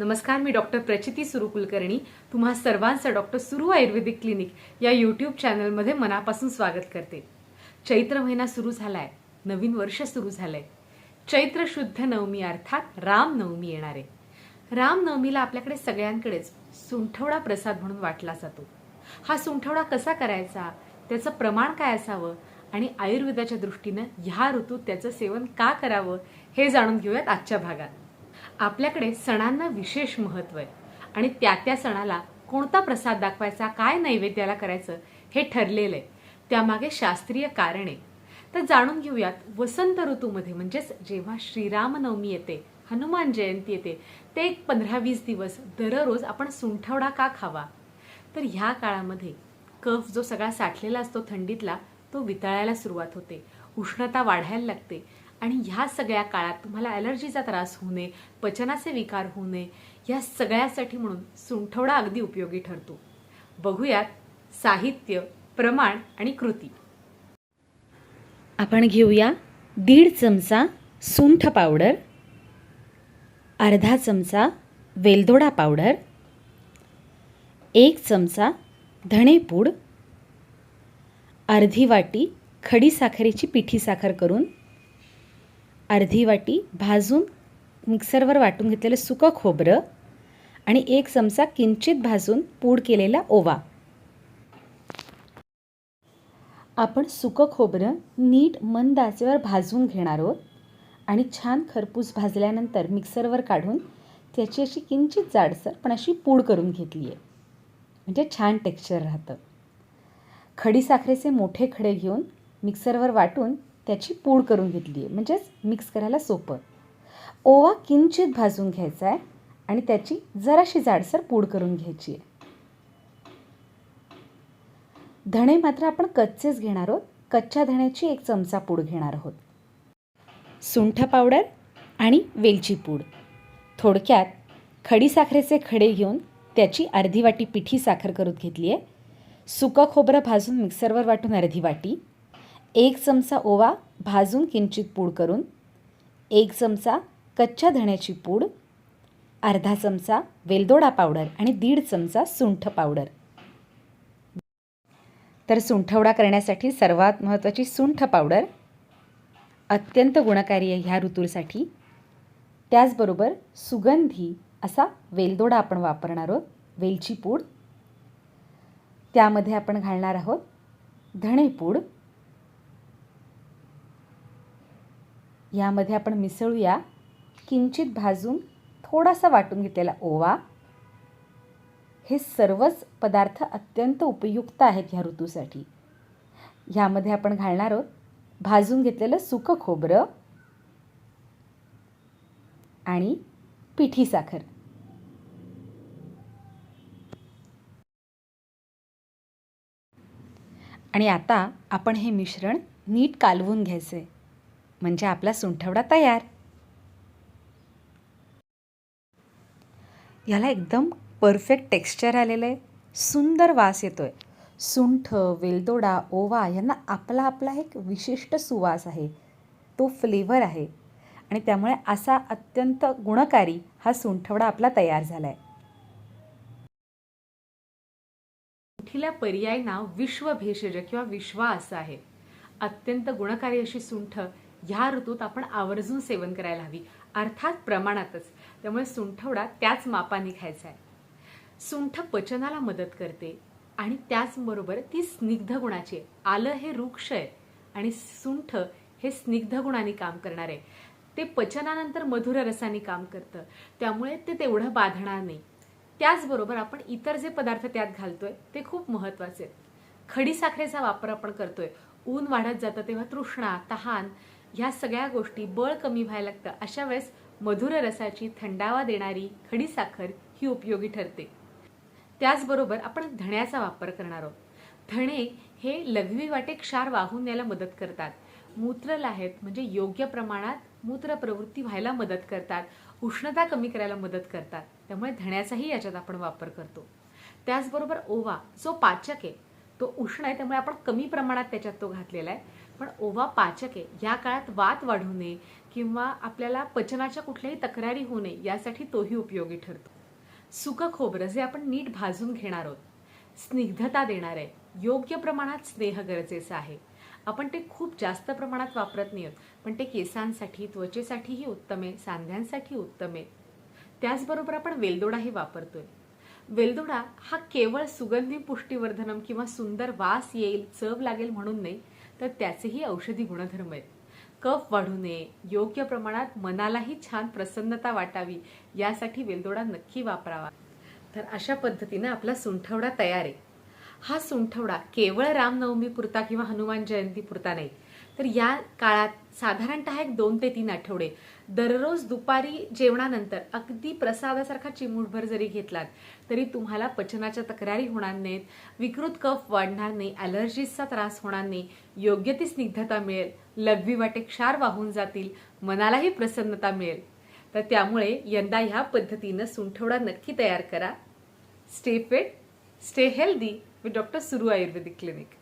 नमस्कार मी डॉक्टर प्रचिती सुरू कुलकर्णी तुम्हा सर्वांचं डॉक्टर सुरू आयुर्वेदिक क्लिनिक या यूट्यूब चॅनलमध्ये मनापासून स्वागत करते. चैत्र महिना सुरू झालाय नवीन वर्ष सुरू झालंय. चैत्र शुद्ध नवमी अर्थात रामनवमी येणार. आहे रामनवमीला आपल्याकडे सगळ्यांकडेच सुंठवडा प्रसाद म्हणून वाटला जातो. हा सुंठवडा कसा करायचा त्याचं प्रमाण काय असावं आणि आयुर्वेदाच्या दृष्टीनं ह्या ऋतूत त्याचं सेवन का करावं हे जाणून घेऊयात आजच्या भागात. आपल्याकडे सणांना विशेष महत्त्व आहे. आणि त्या त्या सणाला कोणता प्रसाद दाखवायचा काय नैवेद्याला करायचं हे ठरलेलं आहे. त्यामागे शास्त्रीय कारण आहे. तर जाणून घेऊयात वसंत ऋतूमध्ये म्हणजेच जेव्हा श्रीरामनवमी येते हनुमान जयंती येते ते एक पंधरा वीस दिवस दररोज आपण सुंठवडा का खावा? तर ह्या काळामध्ये कफ जो सगळा साठलेला असतो थंडीतला तो वितळायला सुरुवात होते. उष्णता वाढायला लागते. आणि ह्या सगळ्या काळात तुम्हाला ॲलर्जीचा त्रास होऊ नये पचनाचे विकार होऊ नये ह्या सगळ्यासाठी म्हणून सुंठवडा अगदी उपयोगी ठरतो. बघूयात साहित्य प्रमाण आणि कृती. आपण घेऊया दीड चमचा सुंठ पावडर अर्धा चमचा वेलदोडा पावडर एक चमचा धणेपूड अर्धी वाटी खडी साखरेची पिठी साखर करून अर्धी वाटी भाजून मिक्सरवर वाटून घेतलेलं सुकं खोबरं आणि एक चमचा किंचित भाजून पूड केलेला ओवा. आपण सुकं खोबरं नीट मंद आचेवर भाजून घेणार आहोत आणि छान खरपूस भाजल्यानंतर मिक्सरवर काढून त्याची अशी किंचित जाडसर पण अशी पूड करून घेतली आहे. म्हणजे छान टेक्स्चर राहतं. खडी साखरेचे मोठे खडे घेऊन मिक्सरवर वाटून त्याची पूड करून घेतली आहे म्हणजेच मिक्स करायला सोपं. ओवा किंचित भाजून घ्यायचा आहे आणि त्याची जराशी जाडसर पूड करून घ्यायची आहे धणे मात्र आपण कच्चेच घेणार आहोत. कच्च्या धण्याची एक चमचा पूड घेणार आहोत. सुंठ पावडर आणि वेलची पूड. थोडक्यात खडी साखरेचे खडे घेऊन त्याची अर्धी वाटी पिठी साखर करून घेतली आहे सुकं खोबरं भाजून मिक्सरवर वाटून अर्धी वाटी. एक चमचा ओवा भाजून किंचित पूड करून एक चमचा कच्च्या धण्याची पूड अर्धा चमचा वेलदोडा पावडर आणि दीड चमचा सुंठ पावडर. तर सुंठवडा करण्यासाठी सर्वात महत्त्वाची सुंठ पावडर अत्यंत गुणकारी आहे ह्या ऋतूसाठी. त्याचबरोबर सुगंधी असा वेलदोडा आपण वापरणार आहोत वेलची पूड. त्यामध्ये आपण घालणार आहोत धणेपूड. यामध्ये आपण मिसळूया. किंचित भाजून थोडासा वाटून घेतलेला ओवा. हे सर्वच पदार्थ अत्यंत उपयुक्त आहेत ह्या ऋतूसाठी. ह्यामध्ये आपण घालणार आहोत भाजून घेतलेलं सुकं खोबरं आणि पिठी साखर. आणि आता आपण हे मिश्रण नीट कालवून घ्यायचे म्हणजे आपला सुंठवडा तयार. याला एकदम परफेक्ट टेक्स्चर आलेलं आहे सुंदर वास येतो आहे सुंठ वेलदोडा ओवा यांना आपला आपला एक विशिष्ट सुवास आहे. तो फ्लेवर आहे. आणि त्यामुळे असा अत्यंत गुणकारी हा सुंठवडा आपला तयार झाला आहे सुंठीला पर्याय नाव विश्वभेषज किंवा विश्वा असं आहे. अत्यंत गुणकारी अशी सुंठ ह्या ऋतूत आपण आवर्जून सेवन करायला हवी. अर्थात प्रमाणातच. त्यामुळे सुंठवडा त्याच मापाने खायचा आहे. सुंठ पचनाला मदत करते आणि त्याचबरोबर ती स्निग्ध गुणाची आहे. आलं हे वृक्ष आहे आणि सुंठ हे स्निग्ध गुणाने काम करणार आहे. ते पचनानंतर मधुर रसाने काम करतं. त्यामुळे ते तेवढं बाधणार नाही. त्याचबरोबर आपण इतर जे पदार्थ त्यात घालतोय ते खूप महत्त्वाचे आहेत. खडी साखरेचा वापर आपण करतोय. ऊन वाढत जातं तेव्हा तृष्णा तहान ह्या सगळ्या गोष्टी बळ कमी व्हायला लागतं. अशा वेळेस मधुर रसाची थंडावा देणारी खडीसाखर ही उपयोगी ठरते. त्याचबरोबर आपण धण्याचा वापर करणार आहोत. धणे हे लघवी वाटे क्षार वाहून न्यायला मदत करतात. मूत्रलाहेत म्हणजे योग्य प्रमाणात मूत्र प्रवृत्ती व्हायला मदत करतात. उष्णता कमी करायला मदत करतात. त्यामुळे धण्याचाही याच्यात आपण वापर करतो. त्याचबरोबर ओवा जो पाचक आहे तो उष्ण आहे त्यामुळे आपण कमी प्रमाणात त्याच्यात तो घातलेला आहे. पण ओवा पाचक आहे. या काळात वात वाढू नये किंवा आपल्याला पचनाच्या कुठल्याही तक्रारी होऊ नये यासाठी तोही उपयोगी ठरतो. सुकं खोबरं जे आपण नीट भाजून घेणार आहोत स्निग्धता देणार आहे योग्य प्रमाणात स्नेह गरजेचं आहे. आपण ते खूप जास्त प्रमाणात वापरत नाही आहोत पण ते केसांसाठी त्वचेसाठीही उत्तम आहे सांध्यांसाठी उत्तम आहे. त्याचबरोबर आपण वेलदोडाही वापरतोय. वेलदोडा हा केवळ सुगंधी पुष्टीवर्धनम किंवा सुंदर वास येईल चव लागेल म्हणून नाही तर त्याचेही औषधी गुणधर्म आहेत. कफ वाढू नये योग्य प्रमाणात मनालाही छान प्रसन्नता वाटावी यासाठी वेलदोडा नक्की वापरावा. तर अशा पद्धतीनं आपला सुंठवडा तयार आहे. हा सुंठवडा केवळ रामनवमी पुरता किंवा हनुमान जयंती पुरता नाही तर या काळात साधारणतः एक दोन ते तीन आठवडे दररोज दुपारी जेवणानंतर अगदी प्रसादासारखा चिमूटभर जरी घेतलात तरी तुम्हाला पचनाच्या तक्रारी होणार नाहीत विकृत कफ वाढणार नाही ॲलर्जीजचा त्रास होणार नाही योग्य ती स्निग्धता मिळेल लघवी वाटे क्षार वाहून जातील मनालाही प्रसन्नता मिळेल. तर त्यामुळे यंदा ह्या पद्धतीनं सुंठवडा नक्की तयार करा. Stay fit stay healthy with doctor सुरू आयुर्वेदिक क्लिनिक